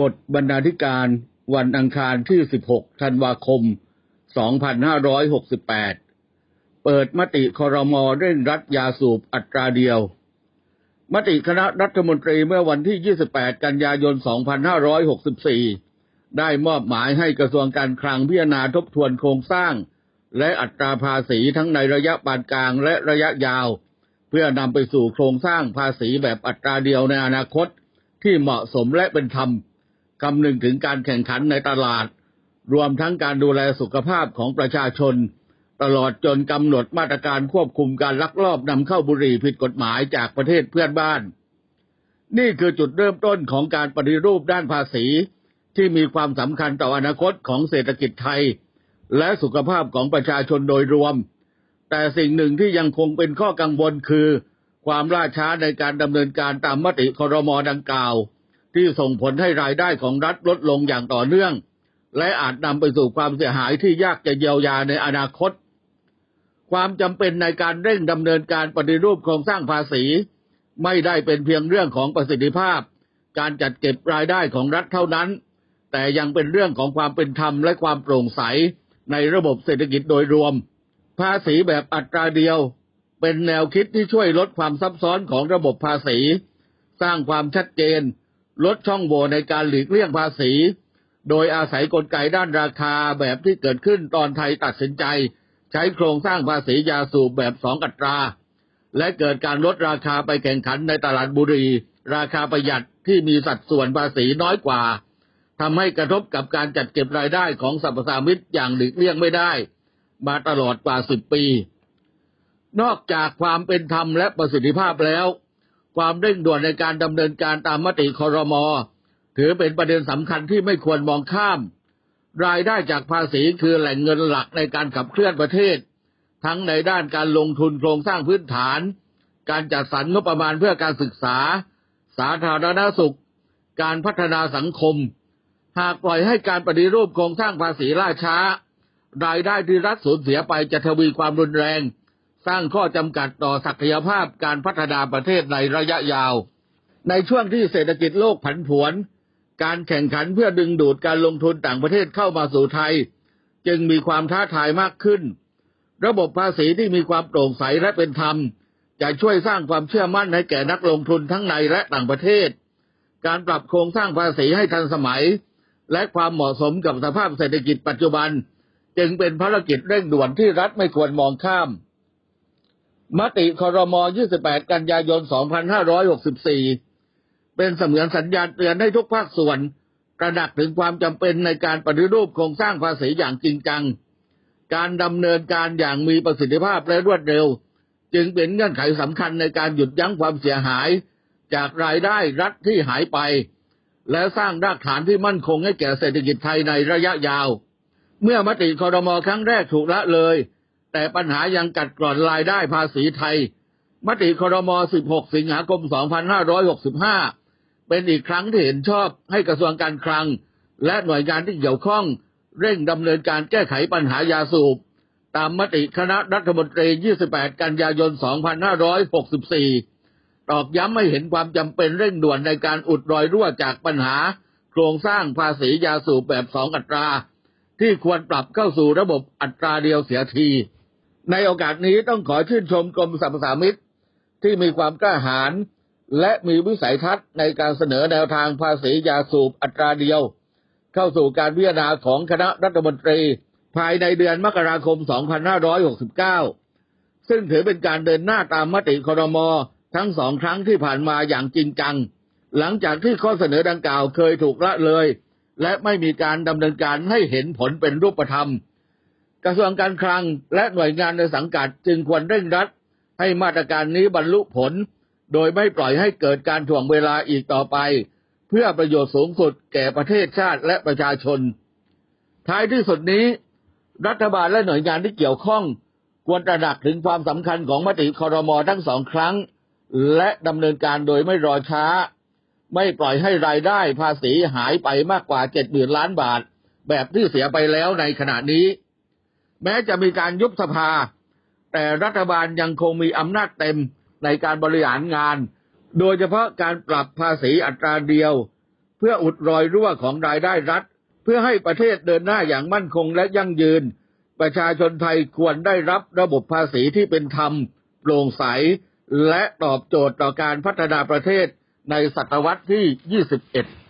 บทบรรณาธิการวันอังคารที่ 16 ธันวาคม 2568 เปิดมติคอรมอเร่งรัดยาสูบอัตราเดียว มติคณะรัฐมนตรีเมื่อวันที่ 28 กันยายน 2564 ได้มอบหมายให้กระทรวงการคลังพิจารณาทบทวนโครงสร้าง และอัตราภาษีทั้งในระยะปานกลางและระยะยาว เพื่อนำไปสู่โครงสร้างภาษีแบบอัตราเดียวในอนาคตที่เหมาะสมและเป็นธรรม คำนึงถึงการแข่งขันในตลาด รวมทั้งการดูแลสุขภาพของประชาชน ตลอดจนกำหนดมาตรการควบคุมการลักลอบนำเข้าบุหรี่ผิดกฎหมายจากประเทศเพื่อนบ้าน นี่คือจุดเริ่มต้นของการปฏิรูปด้านภาษีที่มีความสำคัญต่ออนาคตของเศรษฐกิจไทย และสุขภาพของประชาชนโดยรวม แต่สิ่งหนึ่งที่ยังคงเป็นข้อกังวลคือ ความล่าช้าในการดำเนินการตามมติครมดังกล่าว ที่ส่งผลให้รายได้ของรัฐลดลงอย่างต่อเนื่อง และอาจนำไปสู่ความเสียหายที่ยากจะเยียวยาในอนาคต ความจำเป็นในการเร่งดำเนินการปฏิรูปโครงสร้างภาษี ไม่ได้เป็นเพียงเรื่องของประสิทธิภาพ การจัดเก็บรายได้ของรัฐเท่านั้น แต่ยังเป็นเรื่องของความเป็นธรรมและความโปร่งใสในระบบเศรษฐกิจโดยรวม ภาษีแบบอัตราเดียว เป็นแนวคิดที่ช่วยลดความซับซ้อนของระบบภาษี สร้างความชัดเจน ลดช่องโหว่ในการหลีกเลี่ยงภาษี โดยอาศัยกลไกด้านราคาแบบที่เกิดขึ้นตอนไทยตัดสินใจ ใช้โครงสร้างภาษียาสูบแบบสองอัตรา และเกิดการลดราคาไปแข่งขันในตลาดบุรี ราคาประหยัดที่มีสัดส่วนภาษีน้อยกว่าทำให้กระทบกับการจัดเก็บรายได้ของสรรพสามิตอย่างหลีกเลี่ยงไม่ได้ มาตลอดกว่าสิบปี นอกจากความเป็นธรรมและประสิทธิภาพแล้ว ความเร่งด่วนในการดำเนินการตามมติคอรมอถือเป็นประเด็นสำคัญที่ไม่ควรมองข้าม รายได้จากภาษีคือแหล่งเงินหลักในการขับเคลื่อนประเทศ ทั้งในด้านการลงทุนโครงสร้างพื้นฐาน การจัดสรรงบประมาณเพื่อการศึกษา สาธารณสุข การพัฒนาสังคม หากปล่อยให้การปฏิรูปโครงสร้างภาษีล่าช้า รายได้ที่รัฐสูญเสียไปจะทวีความรุนแรง สร้างข้อจำกัดต่อศักยภาพการพัฒนาประเทศในระยะยาว ในช่วงที่เศรษฐกิจโลกผันผวน การแข่งขันเพื่อดึงดูดการลงทุนต่างประเทศเข้ามาสู่ไทย จึงมีความท้าทายมากขึ้น ระบบภาษีที่มีความโปร่งใสและเป็นธรรม จะช่วยสร้างความเชื่อมั่นให้แก่นักลงทุนทั้งในและต่างประเทศ การปรับโครงสร้างภาษีให้ทันสมัย และความเหมาะสมกับสภาพเศรษฐกิจปัจจุบัน จึงเป็นภารกิจเร่งด่วนที่รัฐไม่ควรมองข้าม มติครม28 กันยายน 2564 เป็นเสมือนสัญญาณเตือนให้ทุกภาคส่วนตระหนักถึงความจำเป็นในการปฏิรูปโครงสร้างภาษีอย่างจริงจัง การดำเนินการอย่างมีประสิทธิภาพและรวดเร็ว จึงเป็นเงื่อนไขสำคัญในการหยุดยั้งความเสียหาย จากรายได้รัฐที่หายไป และสร้างรากฐานที่มั่นคงให้แก่เศรษฐกิจไทยในระยะยาว เมื่อมติคอรมอครั้งแรกถูกละเลย แต่ปัญหายังกัดกร่อนรายได้ภาษีไทย มติครม 16 สิงหาคม 2565 เป็นอีกครั้งที่เห็นชอบให้กระทรวงการคลัง และหน่วยงานที่เกี่ยวข้องเร่งดำเนินการแก้ไขปัญหายาสูบ ตามมติคณะรัฐมนตรี 28 กันยายน 2564 ตอกย้ำให้เห็นความจำเป็นเร่งด่วนในการอุดรอยรั่วจากปัญหา โครงสร้างภาษียาสูบแบบสองอัตรา ที่ควรปรับเข้าสู่ระบบอัตราเดียวเสียที ในโอกาสนี้ต้องขอชื่นชมกรมสรรพสามิตที่มีความกล้าหาญและมีวิสัยทัศน์ในการเสนอแนวทางภาษียาสูบอัตราเดียว เข้าสู่การพิจารณาของคณะรัฐมนตรี ภายในเดือนมกราคม 2569 ซึ่งถือเป็นการเดินหน้าตามมติคอรมอทั้งสองครั้งที่ผ่านมาอย่างจริงจัง หลังจากที่ข้อเสนอดังกล่าวเคยถูกละเลย และไม่มีการดำเนินการให้เห็นผลเป็นรูปธรรม กระทรวงการคลังและหน่วยงานในสังกัดจึงควรเร่งรัด ให้มาตรการนี้บรรลุผล โดยไม่ปล่อยให้เกิดการถ่วงเวลาอีกต่อไป เพื่อประโยชน์สูงสุดแก่ประเทศชาติและประชาชน ท้ายที่สุดนี้ รัฐบาลและหน่วยงานที่เกี่ยวข้อง ควรตระหนักถึงความสำคัญของมติคอรมอทั้งสองครั้ง และดำเนินการโดยไม่รอช้า ไม่ปล่อยให้รายได้ภาษีหายไปมากกว่าเจ็ดหมื่นล้านบาท แบบที่เสียไปแล้วในขณะนี้ แม้จะมีการยุบสภา แต่รัฐบาลยังคงมีอำนาจเต็มในการบริหารงาน โดยเฉพาะการปรับภาษีอัตราเดียว เพื่ออุดรอยรั่วของรายได้รัฐ เพื่อให้ประเทศเดินหน้าอย่างมั่นคงและยั่งยืน ประชาชนไทยควรได้รับระบบภาษีที่เป็นธรรมโปร่งใส และตอบโจทย์ต่อการพัฒนาประเทศในศตวรรษที่ 21